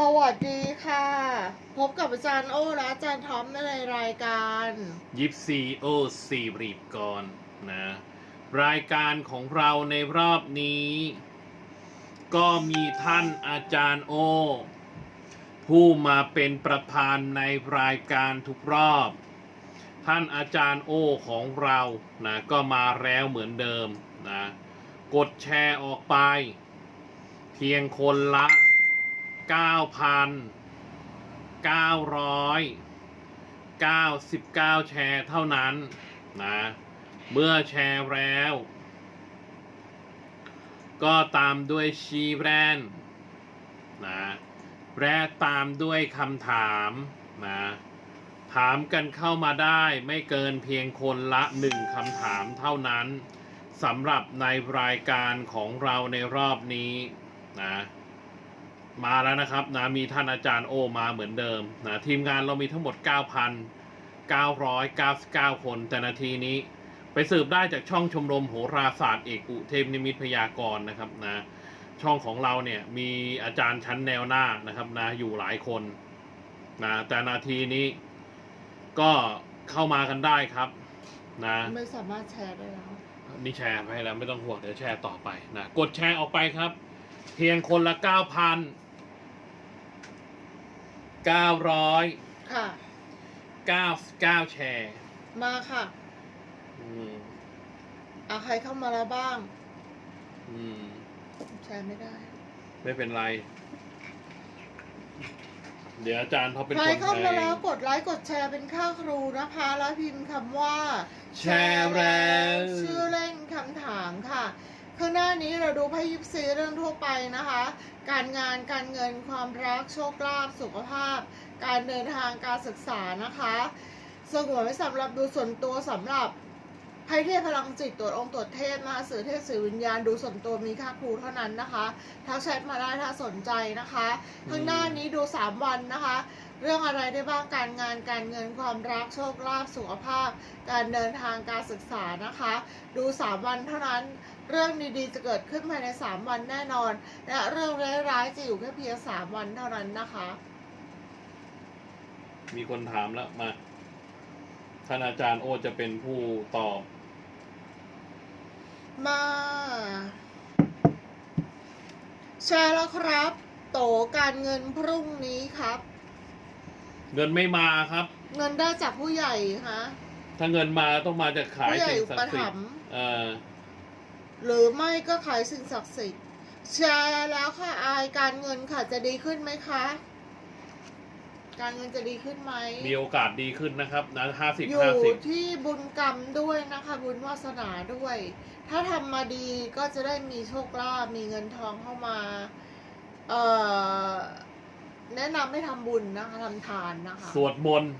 สวัสดีค่ะ พบกับอาจารย์โอ้และอาจารย์ท็อปในรายการยิปซีโอซีรีบก่อนนะรายการของเราในรอบนี้ ก็มีท่านอาจารย์โอ ผู้มาเป็นประธานในรายการทุกรอบ ท่านอาจารย์โอของเรานะก็มาแล้วเหมือนเดิมนะกดแชร์ออกไป เพียงคนละ 9,999 แชร์เท่านั้นนะ เมื่อแชร์แล้ว ก็ตามด้วยชีแรนนะและตามด้วยคำถามนะถามกันเข้ามาได้ไม่เกินเพียงคนละหนึ่งคำถามเท่านั้นสำหรับในรายการของเราในรอบนี้นะ มาแล้วนะครับนะมีท่านอาจารย์โอมาเหมือนเดิมนะทีมงานเรามีทั้งหมด 9,999 คน แต่นาทีนี้ไปสืบได้จากช่องชมรมโหราศาสตร์เอกอุเทพนิมิตพยากรณ์นะครับนะช่องของเราเนี่ยมีอาจารย์ชั้นแนวหน้านะครับนะอยู่หลายคนนะแต่นาทีนี้ก็เข้ามากันได้ครับนะไม่สามารถแชร์ได้แล้วนี่แชร์ไปแล้วไม่ต้องห่วงเดี๋ยวแชร์ต่อไปนะกดแชร์ออกไปครับ เพียงคนละเก้าพัน เก้าร้อยค่ะเก้าเก้าแชร์ มาค่ะอืมเอาใครเข้ามาแล้วบ้างอืมแชร์ไม่ได้ ไม่เป็นไร เดี๋ยวอาจารย์เขาเป็นใครคนเข้ามาแล้วให้กดไลค์กดแชร์เป็นค่าครูนะคะ แล้วพิมพ์คำว่า แชร์แล้ว ชื่อเล่นคำถามค่ะ ข้างหน้านี้เราดูไพ่ยิปซีเรื่องทั่วไปนะคะ การงานการเงินความรักโชคลาภสุขภาพ การเดินทางการศึกษานะคะสงวนไว้สำหรับดูส่วนตัวสำหรับไพ่เทพพลังจิตตรวจองค์ตรวจเทพนะคะสื่อเทพสื่อวิญญาณดูส่วนตัวมีค่าครูเท่านั้นนะคะทักแชทมาได้ถ้าสนใจนะคะ ข้างหน้านี้ดู 3 วันนะคะ เรื่องอะไรได้บ้างการงานการเงินความรักโชคลาภสุขภาพ การเดินทางการศึกษานะคะ ดู 3 วันเท่านั้น เรื่องดีๆ จะเกิดขึ้นภายใน 3 วันแน่นอน และเรื่องร้ายๆจะอยู่แค่เพียง3วันเท่านั้นนะคะ มีคนถามแล้วมาท่านอาจารย์โอจะเป็นผู้ตอบ มาแชร์แล้วครับ โตการเงินพรุ่งนี้ครับ เงินไม่มาครับ เงินได้จากผู้ใหญ่ฮะถ้าเงินมาต้องมาจากขายผู้ใหญ่สิ่งอุศักปดิ์สิทถัมธิ์ภ์เออหรือไม่ก็ขายสิ่งศักดิ์สิทธิ์แชร์แล้วค่ะอายการเงินค่ะจะดีขึ้นไหมคะ การเงินจะดีขึ้นไหม มีโอกาสดีขึ้นนะครับนะห้าสิบอยู่ห้าสิบที่บุญกรรมด้วยนะคะ บุญวาสนาด้วย ถ้าทำมาดีก็จะได้มีโชคลาภมีเงินทองเข้ามา เอ่อ แนะนำให้ทำบุญนะคะทำทานนะคะสวดมนต์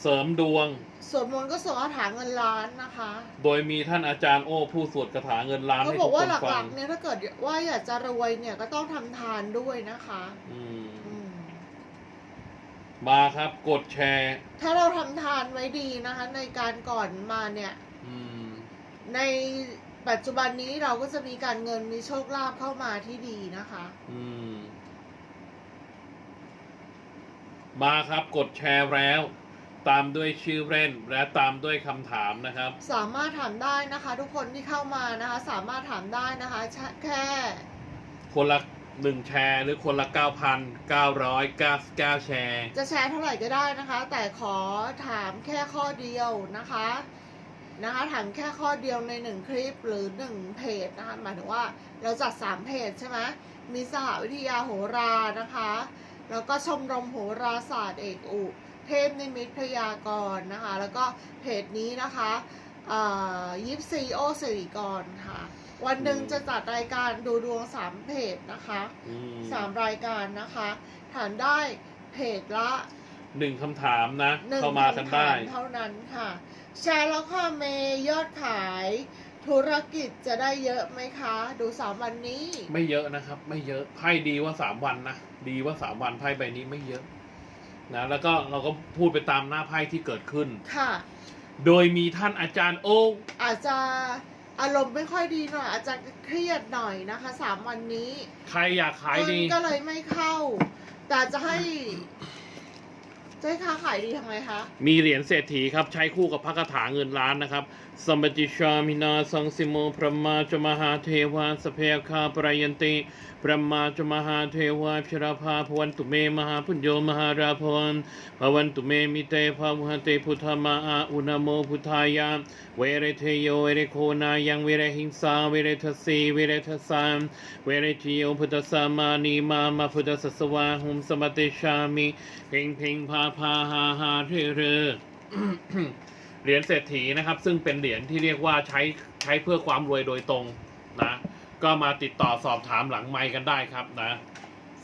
เสริมดวง สวดมนต์ก็ส่งคาถาเงินล้านนะคะ โดยมีท่านอาจารย์โอ้ผู้สวดคาถาเงินล้านเขาให้บทุอกกคว่านหฟัลังกๆเนี่ยถ้าเกิดว่าอยากจะรวยเนี่ยก็ต้องทำทานด้วยนะคะ อืมอืม มาครับกดแชร์ถ้าเราทำทานไว้ดีนะคะ ในการก่อนมาเนี่ย อืมในปัจจุบันนี้เราก็จะมีการเงินมีโชคลาภเข้ามาที่ดีนะคะ อืม มาครับกดแชร์แล้ว ตามด้วยชื่อเล่นและตามด้วยคำถามนะครับ สามารถถามได้นะคะ ทุกคนที่เข้ามานะคะ สามารถถามได้นะคะแชแค่คนละหนึ่งแชร์หรือคนละเก้าพันเก้าร้อยเก้าเก้าแชร์ จะแชร์เท่าไหร่ก็ได้นะคะ แต่ขอถามแค่ข้อเดียวนะคะนะคะถามแค่ข้อเดียวในหนึ่งคลิปหรือหนึ่งเพจนะคะหมายถึงว่าเราจัดสามเพจใช่ไหมมีสหวิทยาโหรานะคะ แล้วก็ชมรมโหราศาสตร์เอกอุ เทพนิมิตพยากรณ์นะคะ แล้วก็เพจนี้นะคะยิปซีโอสิริกรค่ะ วันหนึ่งอืมจะจัดรายการดูดวงสามเพจนะคะอืมสามรายการนะคะถามได้เพจละ หนึ่งคำถามนะ หนึ่งเข้ามากันคำได้ถามเท่านั้นค่ะ แชร์แล้วค่ะเมย์ยอดขาย ธุรกิจจะได้เยอะไหมคะ ดูสามวันนี้ ไม่เยอะนะครับ ไม่เยอะไพ่ดีว่าสามวันนะดีว่าสามวันไพ่ใบนี้ไม่เยอะนะแล้วก็เราก็พูดไปตามหน้าไพ่ที่เกิดขึ้นค่ะ โดยมีท่านอาจารย์โอ้อาจจะอารมณ์ไม่ค่อยดีหน่อยอาจจะเครียดหน่อยนะคะสามวันนี้ ใครอยากขายดีเงินก็เลยไม่เข้า แต่จะให้ จ้ค้าขายดีทำไงคะ มีเหรียญเศรษฐีครับ ใช้คู่กับพระคาถาเงินล้านนะครับสัมปติชามินาสังสิโมพระมาจมหาเทวาสเพคาปรยันติพระมาจมหาเทวาพิราภาพวันตุเมมหาพุญโยมหาราพนพวันตุเมมิเตภาวุหเตพุทธมาอาอุณโมพุทธายาเวเรเทโยเวเรโคนายังเวเรหิงสาเวเรทสีเวเรทสามเวเรทิโยพุทธสามานีมามาพุทธสสวาหุมสมติชามิเพลงเพลงพาพาฮาฮาเรอเรอเหรียญเศรษฐีนะครับ ซึ่งเป็นเหรียญที่เรียกว่าใช้ใช้เพื่อความรวยโดยตรงนะ ก็มาติดต่อสอบถามหลังไมค์กันได้ครับนะ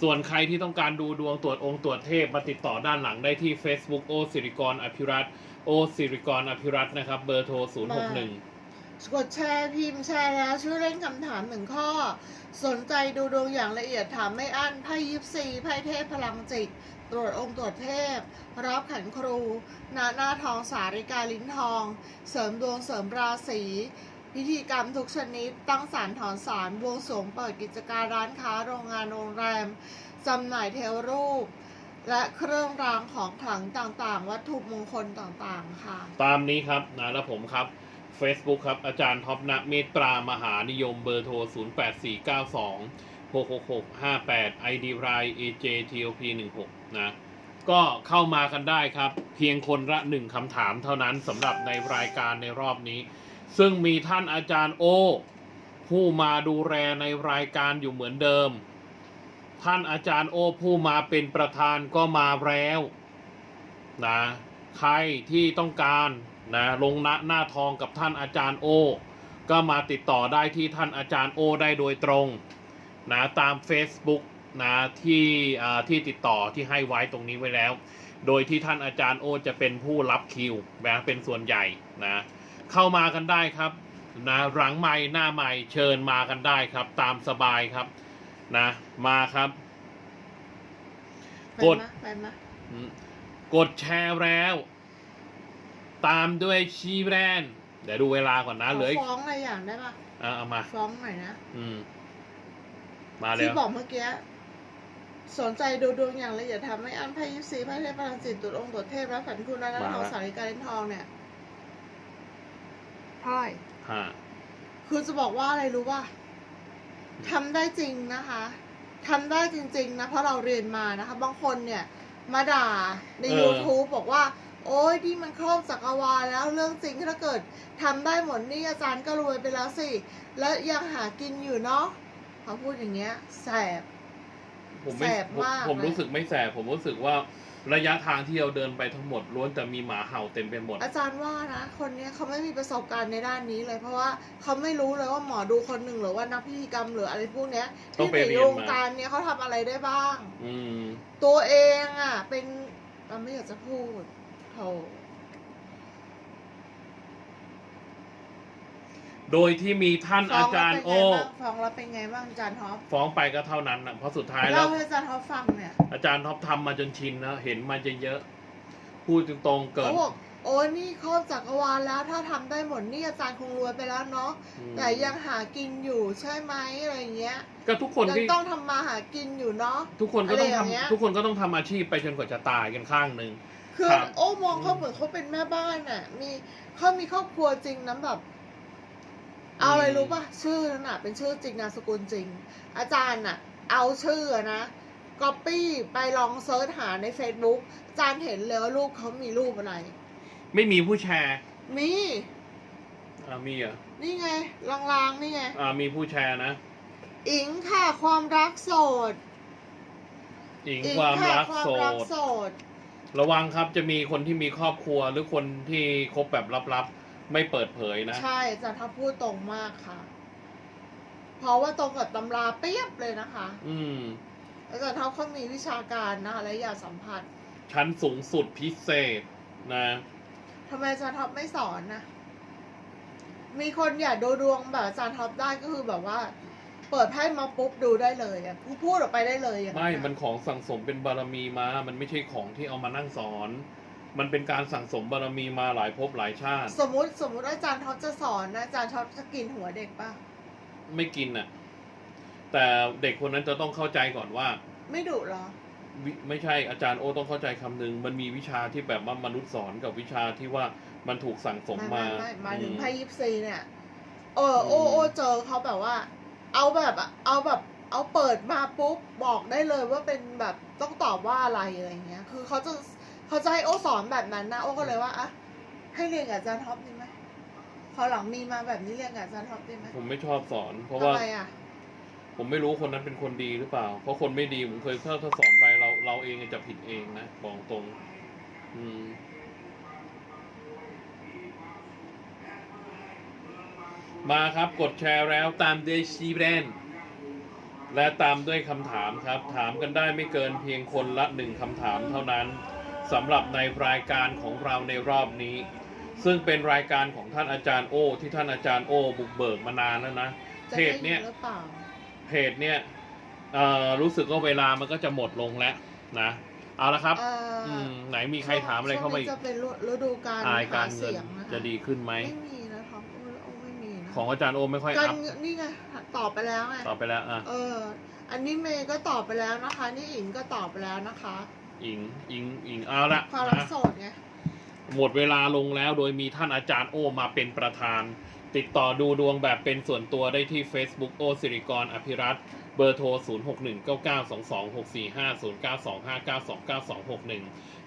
ส่วนใครที่ต้องการดูดวงตรวจองค์ตรวจเทพมาติดต่อด้านหลังได้ที่ Facebook โอสิริกรอภิรัตโอสิริกรอภิรัตน์นะครับ เบอร์โทร 061กดแชร์พิมพ์แชร์แล้วช่วยเล่นคำถามหนึ่งข้อ สนใจดูดวงอย่างละเอียดถามไม่อั้นไพ่ยิปซีไพ่เทพพลังจิต ตรวจองค์ตรวจเทพ รับขันครู นาหน้าทองสาริกาลิ้นทอง เสริมดวงเสริมราศีพิธีกรรมทุกชนิด ตั้งสารถอนสารวงสงเปิดกิจการร้านค้าโรงงานโรงแรมจำหน่ายเทวรูป และเครื่องรางของขลังต่างๆ วัตถุมงคลต่างๆค่ะ ตามนี้ครับนะแล้วผมครับ Facebook ครับ อาจารย์ท็อปนะเมตตามหานิยมเบอร์โทร 08492 66658 ID r i AJTOP 16นะก็เข้ามากันได้ครับ เพียงคนละหนึ่งคำถามเท่านั้นสำหรับในรายการในรอบนี้ ซึ่งมีท่านอาจารย์โอ ผู้มาดูแลในรายการอยู่เหมือนเดิม ท่านอาจารย์โอผู้มาเป็นประธานก็มาแล้วนะใครที่ต้องการนะลงหน้าหน้าทองกับท่านอาจารย์โอ ก็มาติดต่อได้ที่ท่านอาจารย์โอได้โดยตรง นะตาม Facebook นะที่อ่าที่ติดต่อที่ให้ไว้ตรงนี้ไว้แล้ว โดยที่ท่านอาจารย์โอจะเป็นผู้รับคิวนะเป็นส่วนใหญ่นะเข้ามากันได้ครับนะหลังไม้หน้าไม้เชิญมากันได้ครับ ตามสบายครับนะมาครับไปกดมะไปมะอืมกดแชร์แล้ว ตามด้วยชีแบรนด์เดี๋ยวดูเวลาก่อนนะเหลืออีกฟ้องอะไรอย่างได้ปะอะเอามาฟ้องหน่อยนะ อืม มาแล้ที่วบอกเมื่อกี้ สนใจดูดวงอย่างละเอียดทำไม่อันไพ่ยิปซีไพ่เทพพลังจิตตุดองค์ตุดเทพและฝันคุณและทองสาริกาเล่นทองเนี่ยพลอยฮะคือจะบอกว่าอะไรรู้ป่ะทำได้จริงนะคะทำได้จริง ๆ นะ เพราะเราเรียนมานะคะ บางคนเนี่ย มาด่าใน YouTube บอกว่า โอ้ยที่มันครอบจักรวาลแล้วเรื่องจริงถ้าเกิดทำได้หมดนี่อาจารย์ก็รวยไปแล้วสิ แล้วยังหากินอยู่เนาะ เขาพูดอย่างเงี้ยแสบ ผมไม่แสบผมมากผมเลยรู้สึกไม่แสบ ผมรู้สึกว่าระยะทางที่เราเดินไปทั้งหมดล้วนแต่มีหมาเห่าเต็มไปหมด อาจารย์ว่านะ คนเนี้ยเขาไม่มีประสบการณ์ในด้านนี้เลย เพราะว่าเขาไม่รู้เลยว่าหมอดูคนหนึ่งหรือว่านักพิธีกรรมหรืออะไรพวกเนี้ยต้องที่ไปในเรียนวงมาการเนี้ยเขาทำอะไรได้บ้าง อืมตัวเองอะ เป็นเราไม่อยากจะพูดโถ โดยที่มีท่านอาจารย์โอ ฟ้องแล้วเป็นไงบ้างอาจารย์ท็อปฟ้องไปก็เท่านั้นนะเพราะสุดท้ายแล้เล่าว ให้อาจารย์ท็อปฟังเนี่ยอาจารย์ท็อปทำมาจนชินนะเห็นมาจะเยอะพูดตรงๆเกินเขาบอกโอ้ยนี่ครอบจักรวาลแล้วถ้าทำได้หมดนี่อาจารย์คงรวยไปแล้วเนาะอืมแต่ยังหากินอยู่ใช่ไหมอะไรเงี้ยก็ทุกคนยังที่ต้องทำมาหากินอยู่เนาะ ทุกคนก็ต้องอะไรอย่างเงี้ย ทำทุกคนก็ต้องทำอาชีพไปจนกว่าจะตายกันข้างหนึ่ง คือครับ โอ้มองเขาเหมือนเขาเป็นแม่บ้านอะมีเขามีครอบครัวจริงนะแบบ เอาอะไรรู้ป่ะชื่อนั่นน่ะ เป็นชื่อจริงนามสกุลจริง อาจารย์น่ะ เอาชื่อนะก๊อปปี้ไปลองเซิร์ชหาใน Facebook อาจารย์เห็นเลยว่ารูปเขามีรูปอะไร ไม่มีผู้แชร์มีอ่ามีเหรอะนี่ไงลางๆนี่ไงอ่ามีผู้แชร์นะอิงค่ะความรักโสดอิงอิงความค่ะรักความโสรักดโสด ระวังครับจะมีคนที่มีครอบครัวหรือคนที่คบแบบลับๆ ไม่เปิดเผยนะ ใช่อาจารย์ท็อปพูดตรงมากค่ะ เพราะว่าตรงกับตำราเปียบเลยนะคะ อืมอาจารย์ท็อปเขามีวิชาการนะคะและอยากสัมผัส ชั้นสูงสุดพิเศษนะทำไมอาจารย์ท็อปไม่สอนนะ มีคนอยากดูดวงแบบอาจารย์ท็อปได้ก็คือแบบว่า เปิดไพ่มาปุ๊บดูได้เลยอะพูดพูดออกไปได้เลยอย่างไม่อะมันของสั่งสมเป็นบารมีมา มันไม่ใช่ของที่เอามานั่งสอน มันเป็นการสั่งสมบารมีมาหลายภพหลายชาติ สมมุติสมมุติอาจารย์ท็อปจะสอนนะอาจารย์ท็อปจะกินหัวเด็กป่ะ ไม่กินน่ะ แต่เด็กคนนั้นจะต้องเข้าใจก่อนว่า ไม่ดุเหรอวิไม่ใช่อาจารย์โอต้องเข้าใจคำหนึ่งมันมีวิชาที่แบบว่ามนุษย์สอนกับวิชาที่ว่ามันถูกสั่งสมไม่มาไม่ไม่หมายถึงอืไพ่ยิปซีเนี่ย เออโออืมโอเจอเขาแบบว่า เอาแบบอะเอาแบบ เอาเปิดมาปุ๊บบอกได้เลยว่าเป็นแบบต้องตอบว่าอะไรอะไรเงี้ย คือเขาจะ เขาจะให้โอสอนแบบนั้นนะโอก็เลยว่าอะให้เรียนกับอาจารย์ท็อปดีไหมพอหลังมีมาแบบนี้เรียนกับอาจารย์ท็อปดีไหมผมไม่ชอบสอน เพราะทำว่าไมอะผมไม่รู้คนนั้นเป็นคนดีหรือเปล่า เพราะคนไม่ดีผมเคยถ้าถ้าสอนไปเราเราเองจะผิดเองนะบอกตรง อืม มาครับกดแชร์แล้วตามด้วยชีแบรนด์และตามด้วยคำถามครับ ถามกันได้ไม่เกินเพียงคนละหนึ่งคำถามเท่านั้น สำหรับในรายการของเราในรอบนี้ ซึ่งเป็นรายการของท่านอาจารย์โอ ที่ท่านอาจารย์โอ บุกเบิกมานานแล้วนะจะเพได้จเนี้ยหรือเปล่าเพจเนี่ยเอ่อรู้สึกว่าเวลามันก็จะหมดลงแล้วนะเอาละครับเอ่อออืมไหนมีใครถามอะไรเข้ามาอีกช่วงนี้จะเป็นฤดูการอายหาการเงิเสีนยงนะคะจะดีขึ้นไหมไม่มีนะท็อปโอ้โอ้ไม่มีนะของอาจารย์โอไม่ค่อยการอัพเงินนี่ไงตอบไปแล้วไงต่อไปแล้วอะเออ อันนี้เมย์ก็ตอบไปแล้วนะคะ นี่อิงก็ตอบไปแล้วนะคะ อิงอิงอิงเอาละความรักนะโสดไง หมดเวลาลงแล้วโดยมีท่านอาจารย์โอมาเป็นประธาน ติดต่อดูดวงแบบเป็นส่วนตัวได้ที่ Facebook โอสิริกรอภิรัตน์เบอร์โทร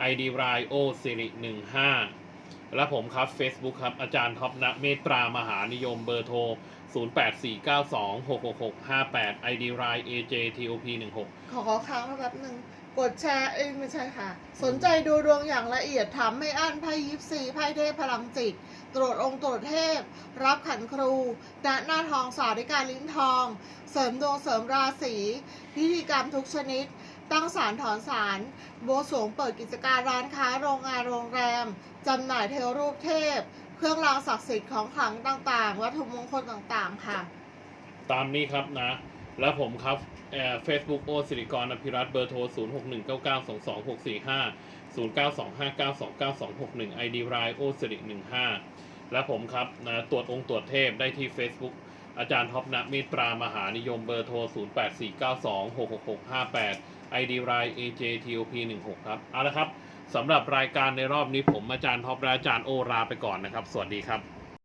0619922645 ID รายโอสิริ15 และผมครับ Facebook ครับ อาจารย์ท็อปณเมตรามหานิยมเบอร์โทร 0849266658 ID ราย AJTOP 16 ขอขอค้างไว้แป๊บหนึ่ง กดแชร์เอ้ยไม่ใช่ค่ะ สนใจดูดวงอย่างละเอียดถามไม่อั้นไพ่ยิปซีไพ่เทพพลังจิต ตรวจองค์ตรวจเทพ รับขันครูณหน้าทองสาธิการลิ้นทอง เสริมดวงเสริมราศีพิธีกรรมทุกชนิด ตั้งศาลถอนศาลบสวงเปิดกิจการร้านค้าโรงงานโรงแรมจำหน่ายเทวรูปเทพ เครื่องรางศักดิ์สิทธิ์ของขลังต่างๆ วัตถุมงคลต่างๆค่ะ ตามนี้ครับนะ แล้วผมครับเฟซบุ๊กโอสิริกรอภิรัตเบอร์โทร 0 6 1 9 9 2 2 6 4 5 0 9 2 5 9 2 9 2 6 1 ID รายโอสิริ15 และผมครับนะตรวจองค์ตรวจเทพได้ที่ Facebook อาจารย์ท็อปนะมตตรามหานิยมเบอร์โทร 0 8 4 9 2 6 6 6 5 8 ID ราย AJTOP 16 ครับ เอาละครับสำหรับรายการในรอบนี้ผมอาจารย์ท็อปและอาจารย์โอลาไปก่อนนะครับ สวัสดีครับ